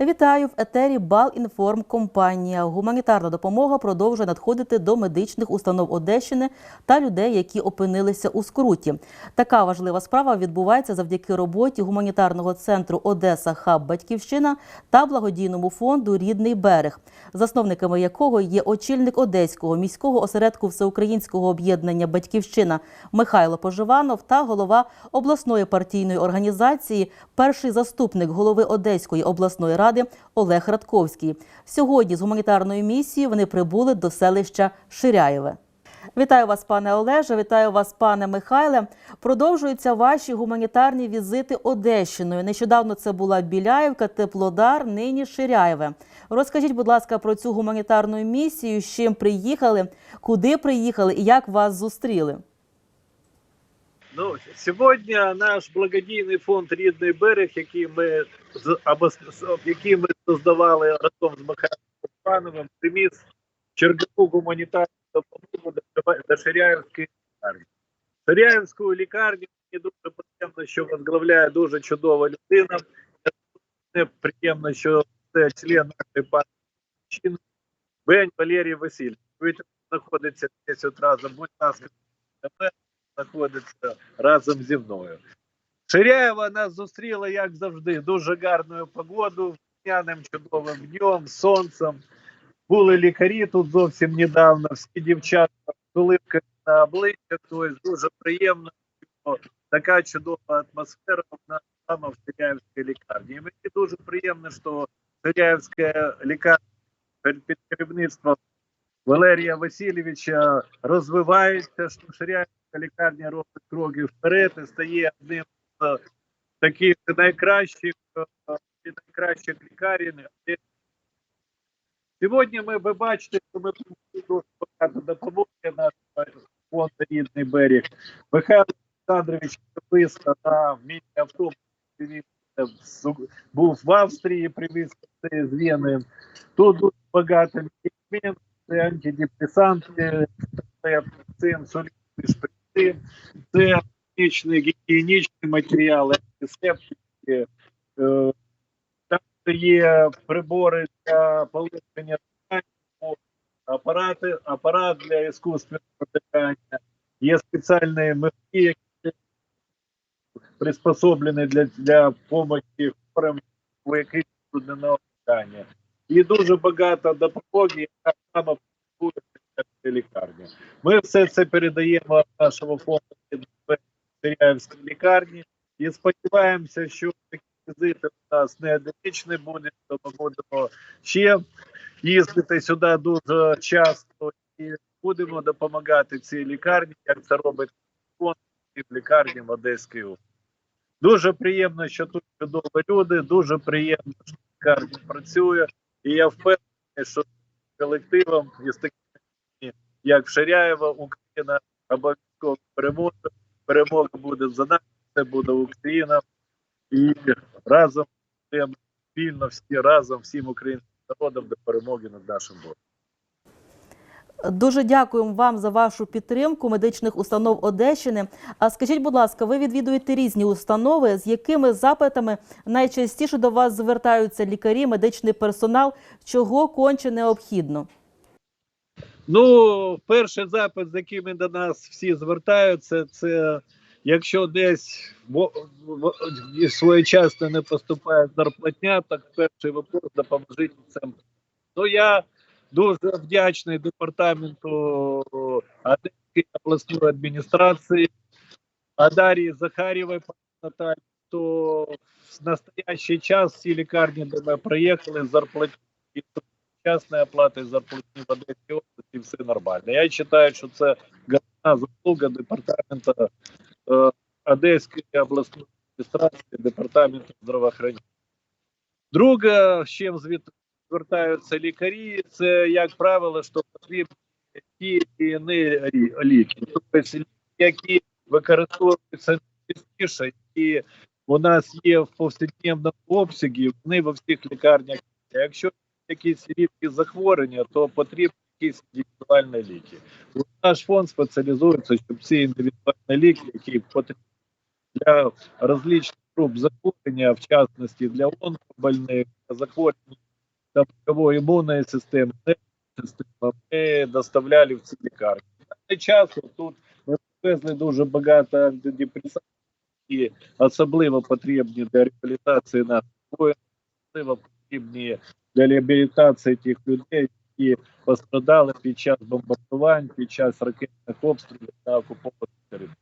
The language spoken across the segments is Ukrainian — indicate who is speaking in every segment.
Speaker 1: Вітаю в етері Балінформ компанія. Гуманітарна допомога продовжує надходити до медичних установ Одещини та людей, які опинилися у скруті. Така важлива справа відбувається завдяки роботі гуманітарного центру Одеса Хаб Батьківщина та благодійному фонду Рідний берег, засновниками якого є очільник Одеського міського осередку всеукраїнського об'єднання Батьківщина Михайло Поживанов та голова обласної партійної організації, перший заступник голови Одеської обласної ради Олег Радковський. Сьогодні з гуманітарною місією вони прибули до селища Ширяєве. Вітаю вас, пане Олеже, вітаю вас, пане Михайле. Продовжуються ваші гуманітарні візити Одещиною. Нещодавно це була Біляївка, Теплодар, нині Ширяєве. Розкажіть, будь ласка, про цю гуманітарну місію, з чим приїхали, куди приїхали і як вас зустріли.
Speaker 2: Ну, сьогодні наш благодійний фонд Рідний берег, який ми з- або який ми создавали разом з Михайлом Пановим, приніс чергову гуманітарну допомогу до Ширяївської лікарні. Ширяївську лікарню мені дуже приємно, що возглавляє дуже чудова людина. Мені приємно, що це член нашої партії Бень Валерій Васильович. Він знаходиться десь от разом. Будь ласка, тебе знаходиться разом зі мною. Ширяєва нас зустріла, як завжди, дуже гарною погодою, весняним чудовим днем, сонцем. Були лікарі тут зовсім недавно, всі дівчата з улипками на обличчях, тобто дуже приємно, що така чудова атмосфера у нас саме в Ширяївській лікарні. І мені дуже приємно, що Ширяївська лікарня під керівництвом Валерія Васильовича розвивається, що Ширяївська лікарня робить кроки вперед і стає одним з таких найкращих е, і найкращих лікарень. І Сьогодні ми ви бачите, що ми дуже багато допомоги нашого фонду «Рідний берег. Михайло Олександрович особисто на міні автобус привіз, е, з- був в Австрії, привіз це з Вени. Тут дуже багато медикаментів, це антидепресанти, це, це інсулін, шприци, це гігієнічні, гігієнічні матеріали, антисептики, е, там є прибори для полегшення дихання, апарати, апарат для іскусственного дихання, є спеціальні мехи, які приспособлені для, для допомоги хворим, у яких трудного дихання. І дуже багато допомоги, яка саме потребує в лікарні. Ми все це передаємо нашому фонду Сиряївської лікарні і сподіваємося, що такі візити у нас не одиничні будуть, то ми будемо ще їздити сюди дуже часто і будемо допомагати цій лікарні, як це робить фонд в лікарні в Одеській області. Дуже приємно, що тут чудові люди, дуже приємно, що лікарня працює, і я впевнений, що з колективом і з такими, людьми, як Ширяєва, Україна обов'язково переможе. Перемога буде за нами, це буде Україна. І разом спільно всі разом, всім українським народом до перемоги над нашим ворогом.
Speaker 1: Дуже дякуємо вам за вашу підтримку медичних установ Одещини. А скажіть, будь ласка, ви відвідуєте різні установи, з якими запитами найчастіше до вас звертаються лікарі, медичний персонал, чого конче необхідно?
Speaker 2: Ну, перший запит, з якими до нас всі звертаються, це якщо десь своєчасно не поступає зарплатня, так перший вопрос допоможіть цим. Ну я дуже вдячний департаменту Одеської обласної адміністрації Адарії Захарєвої Наталі, то в настоящий час всі лікарні, де ми приїхали, зарплатні частної оплати зарплатні в Одеській області, все нормально. Я вважаю, що це головна заслуга департаменту е, Одеської обласної адміністрації, департаменту здравоохранення. Друге, з чим звертаються лікарі, це, як правило, що потрібні ті і не ліки. Тобто які використовуються частіше, і у нас є в повсякденному обсягі, вони во всіх лікарнях. Якщо якісь рідкі захворювання, то потрібні якісь індивідуальні ліки. Наш фонд спеціалізується, щоб ці індивідуальні ліки, які потрібні для розличних групп захворювания, в частности для онкобольных, захворюваний там, мозговой иммунной системы, нервної системи, ми доставляли в ці лікарні. На цей час тут ми привезли дуже багато антидепресантів, які особливо потрібні для реабілітації наших воїнів, особливо потрібні для реабілітації тих людей, які пострадали під час бомбардувань, під час ракетних обстрілів на окупованих територіях.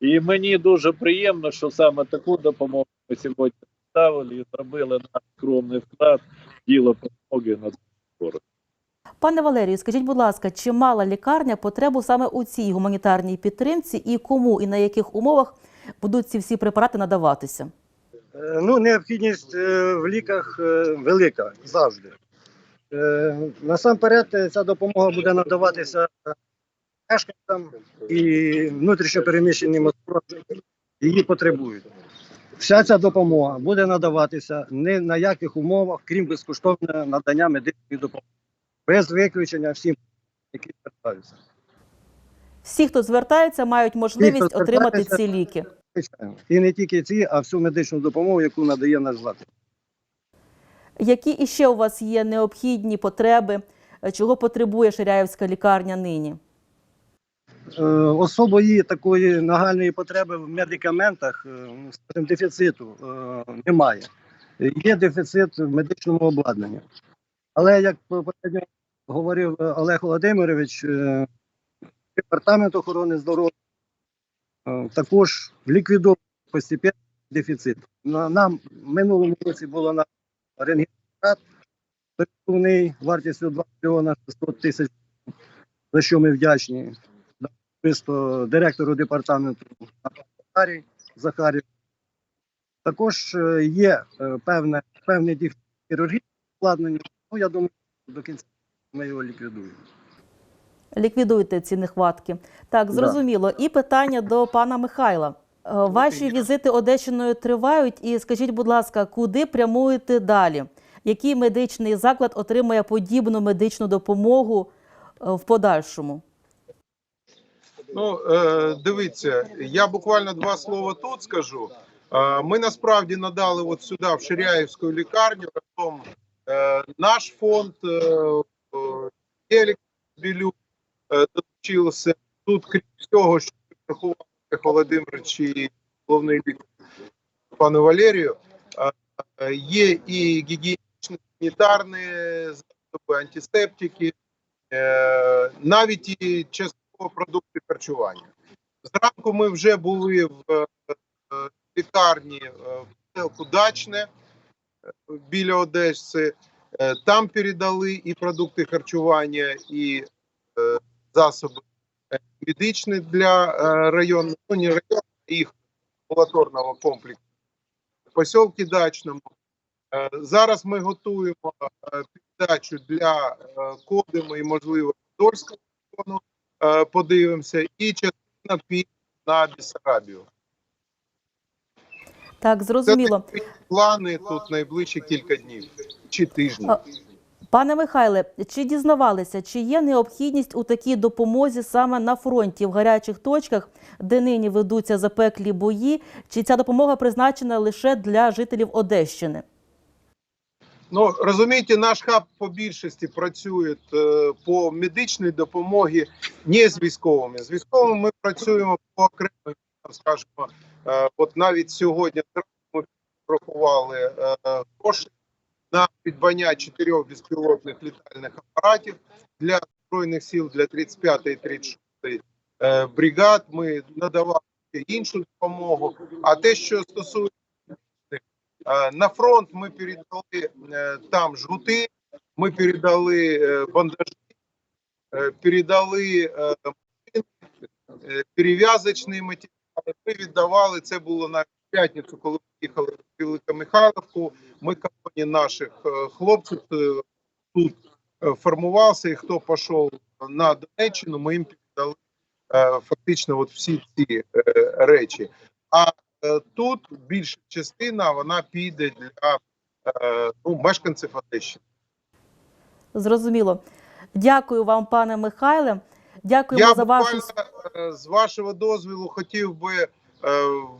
Speaker 2: І мені дуже приємно, що саме таку допомогу ми сьогодні поставили і зробили наш скромний вклад діло перемоги над ворогом.
Speaker 1: Пане Валерію, скажіть, будь ласка, чи мала лікарня потребу саме у цій гуманітарній підтримці і кому і на яких умовах будуть ці всі препарати надаватися?
Speaker 3: Е, Ну, необхідність е, в ліках е, велика завжди. Насамперед, ця допомога буде надаватися мешканцям і внутрішньопереміщеним особам, її потребують. Вся ця допомога буде надаватися ні на яких умовах, крім безкоштовного надання медичної допомоги. Без виключення всім, які звертаються.
Speaker 1: Всі, хто звертається, мають можливість
Speaker 3: хто
Speaker 1: отримати ці ліки.
Speaker 3: І не тільки ці, а всю медичну допомогу, яку надає наш заклад.
Speaker 1: Які іще у вас є необхідні потреби? Чого потребує Ширяївська лікарня нині?
Speaker 3: Е, Особої такої нагальної потреби в медикаментах, е, скажімо, дефіциту е, немає. Є дефіцит в медичному обладнанні. Але як попередньо говорив Олег Володимирович, департамент охорони здоров'я також ліквідовує постійний дефіцит. Нам минулому році було на рентгенапарат пересувний вартістю 2 мільйона 600 тисяч, за що ми вдячні директору департаменту Захарі. Також е, є е, певне, дефіцит хірургічного обладнання. Ну, я думаю, до кінця ми його ліквідуємо.
Speaker 1: Ліквідуйте ці нехватки. Так,
Speaker 3: Да.
Speaker 1: зрозуміло. І питання до пана Михайла. Е, Ваші візити Одещиною тривають, і скажіть, будь ласка, куди прямуєте далі? Який медичний заклад отримує подібну медичну допомогу е, в подальшому?
Speaker 4: Ну, е, дивіться, я буквально два слова тут скажу. Ми насправді надали от сюди, в Ширяївську лікарню, е, наш фонд, е, е, долучився. Тут, крім всього, що врахував Олег Володимирович і головний лікар пану Валерію, е, е, є і гігієнічні санітарні засоби, антисептики, навіть і частково продукти харчування. Зранку ми вже були в лікарні е, в Дачне е, біля Одеси. Там передали і продукти харчування, і засоби е, медичні для е, району, ну не а їх амбулаторного комплексу. В поселці Дачному. Е, Зараз ми готуємо передачу для Кодиму і, можливо, Подольського району. Подивимося, і частина піде на Бессарабію.
Speaker 1: Так, зрозуміло.
Speaker 4: Це плани тут найближчі кілька днів чи тижнів.
Speaker 1: Пане Михайле, чи дізнавалися, чи є необхідність у такій допомозі саме на фронті в гарячих точках, де нині ведуться запеклі бої, чи ця допомога призначена лише для жителів Одещини?
Speaker 4: Ну розумієте, наш хаб по більшості працює е, по медичній допомогі не з військовими. З військовими ми працюємо по окремим, скажімо, е, от навіть сьогодні ми врахували е, гроші на придбання чотирьох безпілотних літальних апаратів для збройних сил для 35 і 36 е, бригад. Ми надавали іншу допомогу. А те, що стосується Е, На фронт ми передали е, там жгути, ми передали е, бандажі, передали перев'язочні матеріали. Ми віддавали, це було на п'ятницю, коли ми їхали в Великомихайловку. Ми компанії наших е, хлопців е, тут е, формувався, і хто пішов на Донеччину, ми їм передали е, фактично от всі ці речі. А Тут більша частина вона піде для ну, мешканців Одещини.
Speaker 1: Зрозуміло. Дякую вам, пане Михайле. Дякуємо
Speaker 4: Я
Speaker 1: за вашу
Speaker 4: з вашого дозволу хотів би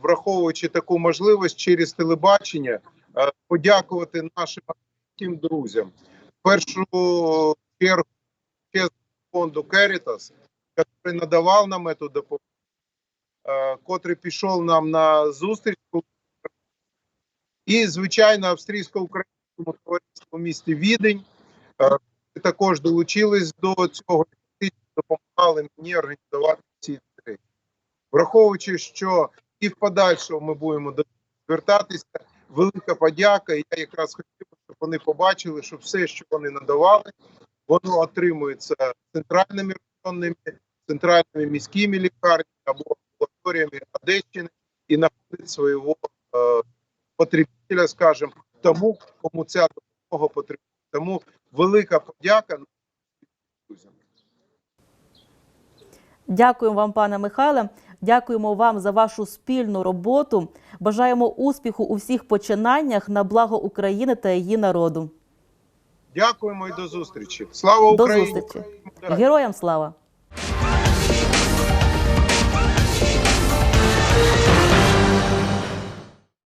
Speaker 4: враховуючи таку можливість через телебачення, е, подякувати нашим друзям. В першу чергу фонду Caritas, який надавав нам цю допомогу, е, котрий пішов нам на зустріч. І, звичайно, австрійсько-українському товариству місті Відень е, також долучились до цього допомагали мені організувати. Враховуючи, що і в подальшому ми будемо до звертатися, велика подяка. Я якраз хотів, щоб вони побачили, що все, що вони надавали, воно отримується центральними районними, центральними міськими лікарнями або амбулаторіями Одещини і знаходить свого е, потребителя, скажімо, тому, кому ця допомога потрібна. Тому велика подяка друзям.
Speaker 1: Дякуємо вам, пане Михайле. Дякуємо вам за вашу спільну роботу. Бажаємо успіху у всіх починаннях на благо України та її народу.
Speaker 4: Дякуємо і до зустрічі. Слава
Speaker 1: До
Speaker 4: Україні!
Speaker 1: зустрічі. Героям слава!